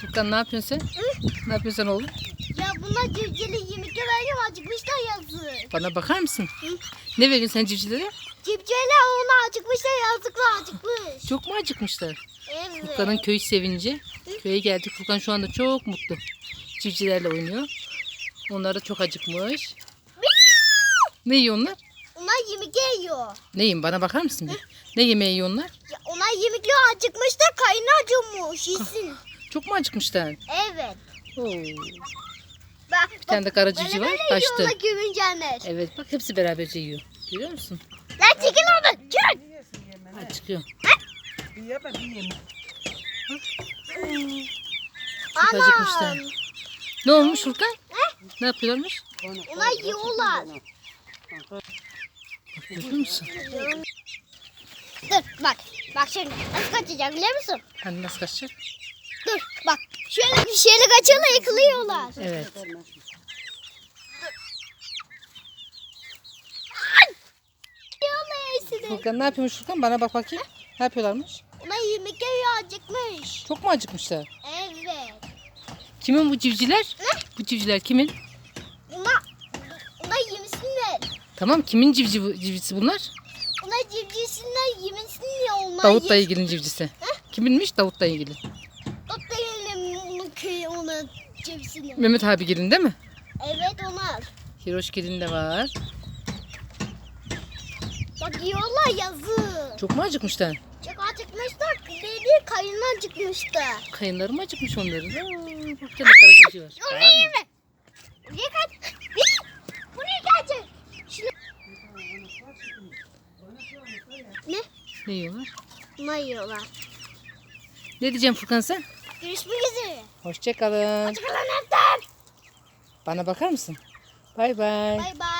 Furkan ne yapıyorsun sen? Ne yapıyorsun sen oğlum? Ya bunlar civcivli yemek veriyorum acıkmışlar yazık. Bana bakar mısın? Hı. Ne veriyorsun sen civcivlere? Civcivler ona acıkmışlar yazıklar acıkmış. Çok mu acıkmışlar? Evet. Furkan'ın köy sevinci. Köye geldik. Furkan şu anda çok mutlu. Civcivlerle oynuyor. Onlar da çok acıkmış. Ne yiyor onlar? Onlar yemek yiyor. Ne yiyin? Bana bakar mısın bir? Ne yemeği yiyor onlar? Ya onlar yemek yiyor acıkmışlar kayını acımış yesin. Çok mu acıkmışlar? Evet. Oo. Bak, Bir tane de kara civciv var. Kaçtı. Evet bak hepsi beraberce yiyor. Görüyor musun? Lan çekil onu. Çık. Ha, çıkıyor. Ye bak yiyeyim. Çok Anam. acıkmışlar. Ne olmuş Furkan? Ne yapıyorlarmış? Onlar yiyorlar. Görüyor musun? Dur bak. Bak şimdi nasıl kaçacak biliyor musun? Hani nasıl kaçacak? Dur bak. Şöyle bir şeyle kaçıyorlar yıkılıyorlar. Evet. Furkan ne yapıyormuş Furkan? Bana bak bakayım. Ne yapıyorlarmış? Onlar yemek yiyor acıkmış. Çok mu acıkmışlar? Evet. Kimin bu civcivler? Bu civcivler kimin? Bunlar, bunlar yemesinler. Tamam kimin civciv, civcisi bunlar? Bunlar civcivsinler yemesinler onlar. Davut dayıgilin civcisi. Kiminmiş? Davut diyelim onu onu civcivsini. Mehmet abigilin değil mi? Evet onlar. Hiroşgilin de var. Bak yiyorlar yazı. Çok mu acıkmışlar? Çok acıkmışlar. Dedi kayını acıkmıştı. Kayınları mı acıkmış onların? Aa, bak. Onu Var mı? yeme. Buraya kaç. Buraya gelecek. Şunu... Ne? Ne yiyorlar? Ne yiyorlar? Ne diyeceğim Furkan sen? Görüşmek üzere. Hoşçakalın. Hoşçakalın hepten. Bana bakar mısın? Bay bay. Bay bay.